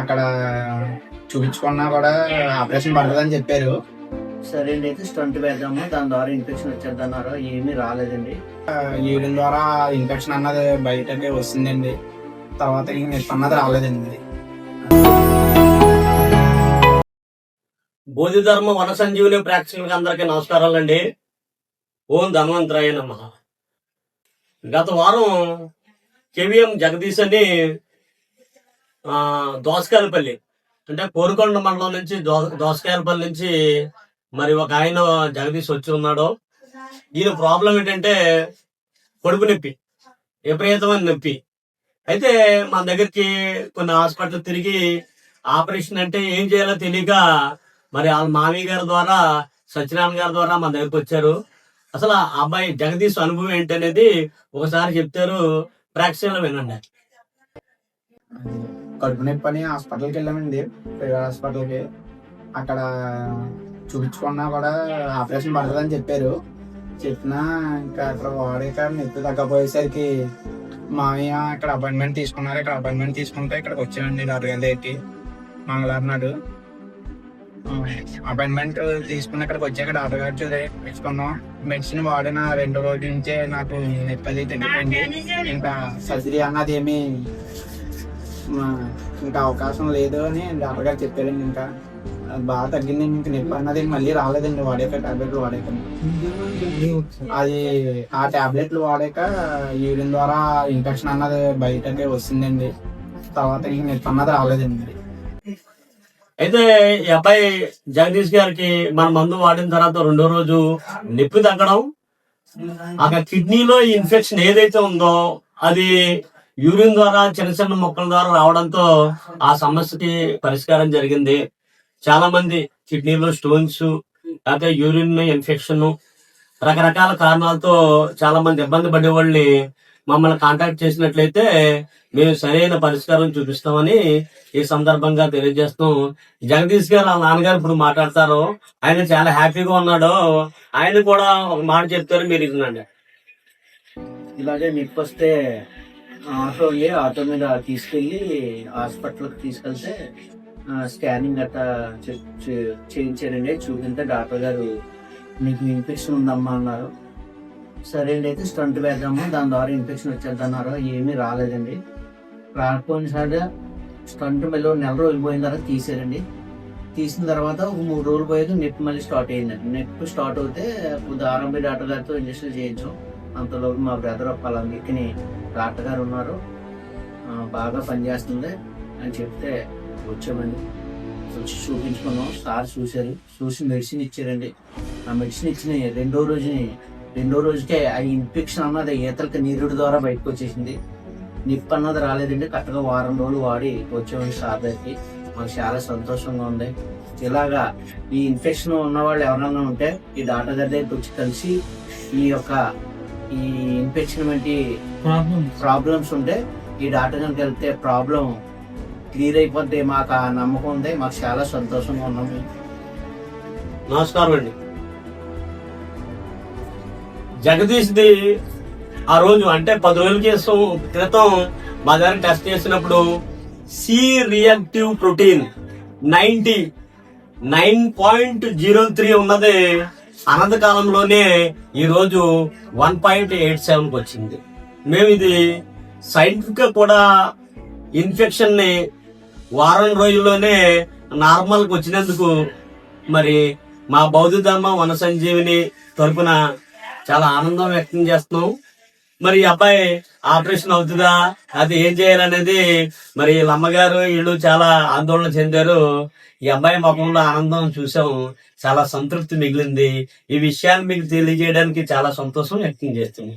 అక్కడ చూపించుకున్నా కూడా ఆపరేషన్ పడదని చెప్పారు. సరే అండి అయితే స్టంట్ వేద్దాము దాని ద్వారా ఇన్ఫెక్షన్ వచ్చేది అన్నారు ఏమీ రాలేదండి. యూరిన్ ద్వారా ఇన్ఫెక్షన్ అన్నది బయటకి వస్తుందండి. తర్వాత అన్నది రాలేదండి. బోధి ధర్మ వన సంజీవుని ప్రేక్షకులకి అందరికీ నమస్కారాలండి. ఓం ధన్వంతరాయ నమ. గత వారం కేవీఎం జగదీష్ అని దోసకాయలపల్లి. అంటే కోరుకొండ మండలం నుంచి దో దోసకాయలపల్లి నుంచి మరి ఒక ఆయన జగదీష్ వచ్చి ఉన్నాడు. ఈయన ప్రాబ్లం ఏంటంటే కొడుకు నొప్పి విపరీతమైన నొప్పి. అయితే మన దగ్గరికి కొన్ని హాస్పిటల్ తిరిగి ఆపరేషన్ అంటే ఏం చేయాలో తెలియక మరి వాళ్ళ మామయ్య గారి ద్వారా సత్యనారాయణ గారి ద్వారా మన దగ్గరికి వచ్చారు. అసలు ఆ అబ్బాయి జగదీష్ అనుభవం ఏంటనేది ఒకసారి చెప్తారు ప్రేక్షకులు వినండి. కడుపు నొప్పి అని హాస్పిటల్కి. వెళ్ళామండి ప్రైవేట్ హాస్పిటల్కి అక్కడ చూపించుకున్నా కూడా ఆపరేషన్ పడదని చెప్పారు. చెప్పినా ఇంకా అక్కడ వాడాక నొప్పి తగ్గపోయేసరికి మామయ్య ఇక్కడ అపాయింట్మెంట్ తీసుకున్నారు. ఇక్కడ అపాయింట్మెంట్ తీసుకుంటే ఇక్కడికి వచ్చామండి డాక్టర్ గారి దగ్గరికి మంగళవారం నాడు. అపాయింట్మెంట్ తీసుకున్న ఇక్కడికి వచ్చాక డాక్టర్ గారు చూపించుకున్నాం మెడిసిన్ వాడిన రెండు రోజుల నుంచే నాకు నొప్పి అది తగ్గిపోయింది. ఇంకా సర్జరీ అన్నది ఏమీ ఇంకా అవకాశం లేదు అని డాక్టర్ గారు చెప్పారండి ఇంకా అది బాగా తగ్గిందండి ఇంకా నొప్పి అన్నది మళ్ళీ రాలేదండి. వాడాక టాబ్లెట్లు వాడాక. అది ఆ టాబ్లెట్లు వాడాక యూరిన్ ద్వారా ఇన్ఫెక్షన్ అన్నది బయటకే వస్తుందండి. తర్వాత ఇంక నొప్పి అన్నది రాలేదండి. అయితే ఈ అబ్బాయి జగదీష్ గారికి మన మందు వాడిన తర్వాత రెండో రోజు నొప్పి తగ్గడం అక్కడ కిడ్నీలో ఇన్ఫెక్షన్ ఏదైతే ఉందో అది యూరిన్ ద్వారా చిన్న చిన్న మొక్కల ద్వారా రావడంతో ఆ సమస్యకి పరిష్కారం జరిగింది. చాలా మంది కిడ్నీలో స్టోన్స్ లేకపోతే యూరిన్ ఇన్ఫెక్షన్ రకరకాల కారణాలతో చాలా మంది ఇబ్బంది పడే వాళ్ళని మమ్మల్ని కాంటాక్ట్ చేసినట్లయితే మేము సరైన పరిష్కారం చూపిస్తామని ఈ సందర్భంగా తెలియజేస్తాం జగదీష్ గారు వాళ్ళ నాన్నగారు ఇప్పుడు మాట్లాడతారు. ఆయన చాలా హ్యాపీగా ఉన్నాడు. ఆయన కూడా ఒక మాట చెప్తారు మీరు ఇదండి ఇలాగే మీకు వస్తే ఆటో వెళ్ళి ఆటో మీద తీసుకెళ్ళి హాస్పిటల్కి తీసుకెళ్తే స్కానింగ్ అట్లా చే- చేయించారండి చూపింటే డాక్టర్ గారు మీకు ఇన్ఫెక్షన్ ఉందమ్మా అన్నారు. సరే అండి అయితే స్టంట్ వేద్దాము. దాని ద్వారా ఇన్ఫెక్షన్ వచ్చేది అన్నారు ఏమీ రాలేదండి. రాకపోయినసారి స్టంట్ మళ్ళీ నెల రోజులు పోయిన తర్వాత తీసారండి తీసిన తర్వాత ఒక మూడు రోజులు పోయేది నెట్ మళ్ళీ స్టార్ట్ అయ్యిందండి నెట్ స్టార్ట్ అవుతే అప్పుడు ఆర్ఎంబి డాక్టర్ గారితో ఇంజక్షన్ చేయించాం. అంతలోపు మా బ్రదర్ పలాంగికి డాక్టర్ గారు ఉన్నారు బాగా పనిచేస్తుంది అని చెప్తే వచ్చామండి. వచ్చి చూపించుకున్నాం. సార్ చూశారు. చూసి మెడిసిన్ ఇచ్చారండి. ఆ మెడిసిన్ ఇచ్చిన రెండో రోజుని రెండో రోజుకే ఆ ఇన్ఫెక్షన్ అన్నది ఈతలకి నీరుడి ద్వారా బయటకు వచ్చేసింది. నిప్పు అన్నది రాలేదండి. కరెక్ట్గా వారం రోజులు వాడి వచ్చామండి సార్ దగ్గరికి. మాకు చాలా సంతోషంగా ఉంది. ఇలాగా ఈ ఇన్ఫెక్షన్ ఉన్న వాళ్ళు ఎవరైనా ఉంటే ఈ డాక్టర్ గారి దగ్గరికి వచ్చి కలిసి ఈ యొక్క ఈ ఇన్ఫెక్షన్ వంటి ప్రాబ్లమ్స్ ఉంటే ఈ డాక్టర్ గారికి వెళ్తే ప్రాబ్లం క్లియర్ అయిపోతే మాకు ఆ నమ్మకం ఉంది. మాకు చాలా సంతోషంగా ఉన్నాము నమస్కారం అండి. జగదీష్ ది ఆ రోజు అంటే పది రోజుల క్రితం క్రితం మా దగ్గర టెస్ట్ చేసినప్పుడు C reactive protein ninety nine point zero three ఉన్నది. అనంత కాలంలోనే వన్ పాయింట్ ఎయిట్ సెవెన్కి వచ్చింది. మేము ఇది సైంటిఫిక్గా కూడా ఇన్ఫెక్షన్ని వారం రోజుల్లోనే నార్మల్కి వచ్చినందుకు మరి మా బౌద్ధ ధర్మ వన సంజీవిని తరపున చాలా ఆనందం వ్యక్తం చేస్తున్నాం. మరి ఈ అబ్బాయి ఆపరేషన్ అవుతుందా? అది ఏం చేయాలనేది మరి వీళ్ళ అమ్మగారు వీళ్ళు చాలా ఆందోళన చెందారు. ఈ అబ్బాయి ముఖంలో ఆనందం చూసాం చాలా సంతృప్తి మిగిలింది. ఈ విషయాన్ని మీకు తెలియజేయడానికి చాలా సంతోషం వ్యక్తం చేస్తుంది.